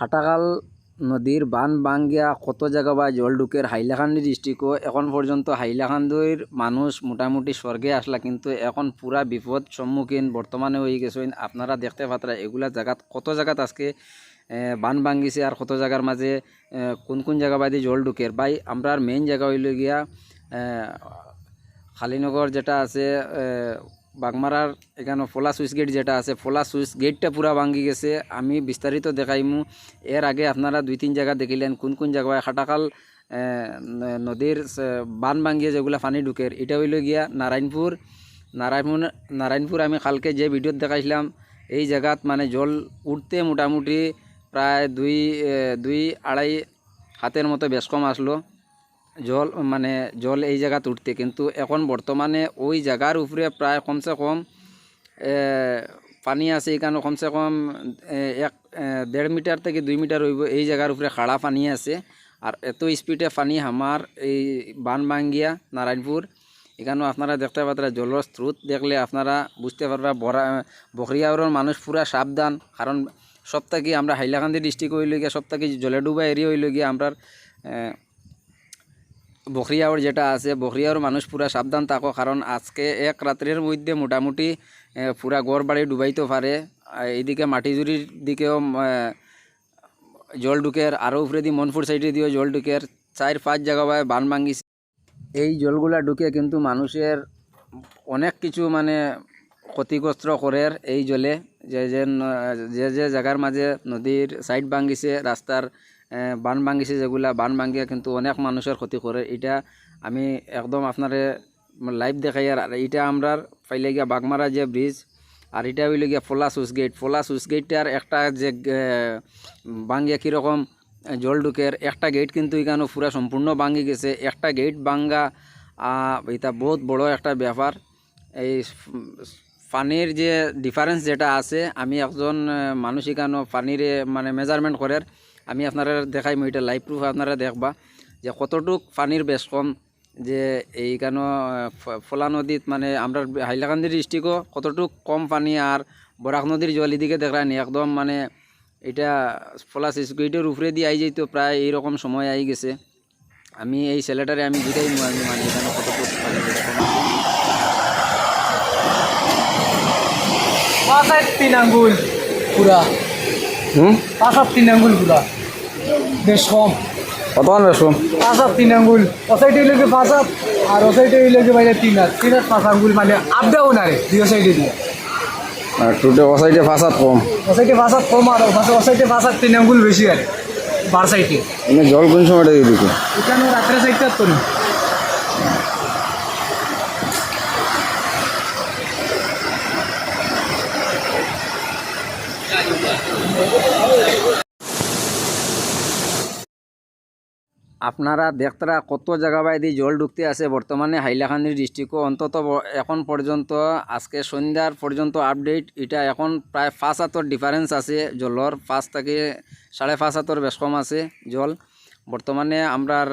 খাটাকাল নদীর বান ভাঙ্গিয়া কত জায়গা বা জল ঢুকের হাইলাকান্দি ডিস্ট্রিক্টও এখন পর্যন্ত হাইলাকান্দির মানুষ মোটামুটি স্বর্গে আসলা কিন্তু এখন পুরা বিপদ সম্মুখীন বর্তমানে হয়ে গেছেন আপনারা দেখতে পাত্রা, এগুলা জায়গাত কত জায়গাত আজকে বান ভাঙ্গিছে আর কত জায়গার মাঝে কোন কোন জায়গা বাদে জল ঢুকের বাই আমরার মেইন জায়গা হইল গিয়া খালিনগর যেটা আছে বাগমারার এখানে ফোলা সুইচ গেট যেটা আছে, ফোলা সুইচ গেটটা পুরা ভাঙ্গি গেছে। আমি বিস্তারিত দেখাইমু। এর আগে আপনারা দুই তিন জায়গা দেখিলেন, কোন কোন জায়গায় খাটাকাল নদীর বান ভাঙ্গিয়ে যেগুলা পানি ঢুকের এটা হইল গিয়া নারায়ণপুর। নারায়ণপুর নারায়ণপুর আমি কালকে যে ভিডিওত দেখাইছিলাম, এই জায়গাত মানে জল উঠতে মোটামুটি প্রায় দুই দুই আড়াই হাতের মতো বেশ কম আসলো। জল মানে জল এই জায়গাত উঠতে। কিন্তু এখন বর্তমানে ওই জায়গার উপরে প্রায় কমসে কম পানি আছে এখানে কমসে কম এক দেড় মিটার থেকে দুই মিটার হইব এই জায়গার উপরে খাড়া পানি আছে। আর এত স্পিডে পানি হামার এই বান ভাঙ্গিয়া নারায়ণপুর এখানেও আপনারা দেখতে পাত্রা জলের স্রোত দেখলে আপনারা বুঝতে পারবা বরা বকরিয়াওয়ার মানুষ পুরা সাবধান কারণ সপ্তাহে আমরা হাইলাকান্দি ডিস্ট্রিক্ট হইল গিয়া সপ্তাহে জলে ডুবা এরিয়া হইল গিয়া আমরা বকরিয়াওর যেটা আছে বকরিয়াওর মানুষ পুরা সাবধান থাকো, কারণ আজকে এক রাত্রের মধ্যে মোটামুটি পুরা গড় বাড়ি ডুবাইতে পারে। এইদিকে মাটিজুরির দিকেও জল ঢুকের আরও উপরে দিয়ে মনপুর সাইডে দিয়েও জল ঢুকের চার পাঁচ জায়গা বান ভাঙ্গিছে এই জলগুলা ঢুকে কিন্তু মানুষের অনেক কিছু মানে ক্ষতিগ্রস্ত করে এই জলে। যে যে যে জায়গার মাঝে নদীর সাইড ভাঙ্গিছে রাস্তার বান ভাঙিছে যেগুলা বান ভাঙ্গিয়া কিন্তু অনেক মানুষের ক্ষতি করে এটা আমি একদম আপনারে লাইভ দেখাই আর এটা আমরার পাইলে গিয়া বাগমারা যে ব্রিজ আর এটা হইলে গিয়া ফোলা সুইচ গেট ফোলা সুইচ গেটটার একটা যে আহ, ভাঙ্গিয়া কীরকম জল ঢুকের একটা গেট কিন্তু এখানে পুরা সম্পূর্ণ ভাঙি গেছে। একটা গেট ভাঙ্গা এটা বহুত বড় একটা ব্যাপার। এই পানির যে ডিফারেন্স যেটা আছে আমি একজন মানুষ এখানে পানির মানে মেজারমেন্ট করার আমি আপনারা দেখাই এটা লাইভ প্রুফ আপনারা দেখবা যে কতটুক পানির বেশ কম যে এইখানে ফলা নদীত মানে আমরা হাইলাকান্দি ডিস্ট্রিক্টও কতটুক কম পানি আর বরাক নদীর জল এদিকে দেখায়নি একদম মানে এটা ফলা সিসকুইটের উপরে দিয়ে আই যাইতো প্রায় এইরকম সময় আই গেছে। আমি এই ছেলেটারে আমি দুটাই মানে এখানে কতটুক পানি বেশ কম। পাঁচ তিন আঙ্গুল পুরা হুম? পাঁচ তিন আঙ্গুল পুরা বেশ কম। কতক্ষণ বেশ কম? পাঁচ হাত তিন আঙ্গুল। ও সাইডে হইলে পাঁচ হাত আর ও সাইডে হইলে বাইরে তিন হাত। তিন হাত পাঁচ আঙ্গুল মানে আপ ডাউন আরে দুই সাইডে দিয়ে। টুটে ও সাইডে ফাঁসাত কম। ও সাইডে পাঁচ হাত কম আর ও সাইডে পাঁচ হাত তিন আঙ্গুল বেশি আরে বার সাইডে। এনে জল কোন সময়টা দিয়ে দিকে এখানে রাত্রে সাইডটা তো না। আপনারা দেখতরা কত জায়গা বাইদি জল ঢুকতে আছে বর্তমানে হাইলাকান্দি ডিস্ট্রিক্টও। অন্তত এখন পর্যন্ত, আজকে সন্ধ্যার পর্যন্ত আপডেট এটা এখন প্রায় পাঁচ হাতর ডিফারেন্স আছে জলর। পাঁচ থেকে সাড়ে পাঁচ হাতর বেশ কম আছে জল। বর্তমানে আমরার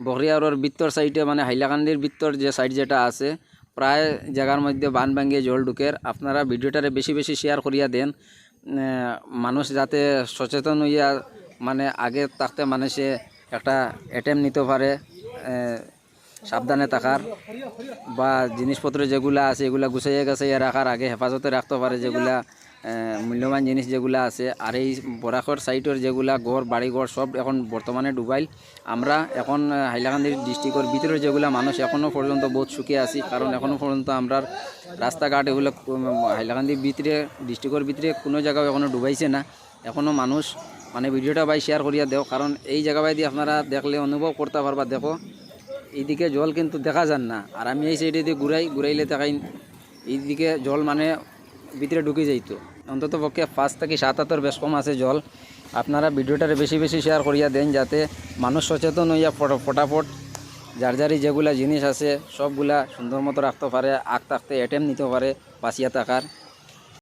বকরিয়ারর বৃত্তর সাইডে মানে হাইলাকান্দির বৃত্তর যে সাইড যেটা আছে, প্রায় জায়গার মধ্যে বান ভাঙ্গিয়ে জল ঢুকের আপনারা ভিডিওটারে বেশি বেশি শেয়ার করিয়া দেন। মানুষ যাতে সচেতন হইয়া মানে আগে থাকতে মানুষে একটা অ্যাটেম নিতে পারে সাবধানে থাকার বা জিনিসপত্র যেগুলা আছে, এগুলা গুছাইয়া গাছাইয়া রাখার আগে হেফাজতে রাখতে পারে যেগুলা মূল্যবান জিনিস যেগুলা আছে। আর এই বরাকর সাইটের যেগুলা ঘর, বাড়িঘর সব এখন বর্তমানে ডুবাইল। আমরা এখন হাইলাকান্দি ডিস্ট্রিক্টের ভিতরে যেগুলা মানুষ এখনও পর্যন্ত বহুত সুখে আছি, কারণ এখনও পর্যন্ত আমরা রাস্তাঘাট এগুলো হাইলাকান্দির ভিতরে, ডিস্ট্রিক্টের ভিতরে কোনো জায়গাও এখনও ডুবাইছে না। এখনও মানুষ মানে ভিডিওটা ভাই শেয়ার করিয়া দেও, কারণ এই জায়গা বাই দিয়ে আপনারা দেখলে অনুভব করতে পারবা, দেখো। এইদিকে জল কিন্তু দেখা যান না, আর আমি এই সাইডে দিয়ে ঘুরাই, ঘুরাইলে দেখাই, এইদিকে জল মানে ভিতরে ঢুকে যাইতো। অন্তত পক্ষে পাঁচ থেকে সাত হাতর বেশ কম আছে জল। আপনারা ভিডিওটারে বেশি বেশি শেয়ার করিয়া দেন, যাতে মানুষ সচেতন হইয়া ফটো- ফটাফট যার যারই যেগুলা জিনিস আছে, সবগুলা সুন্দর মতো রাখতে পারে আগ থাকতে অ্যাটেম নিতে পারে, বাঁচিয়া থাকার।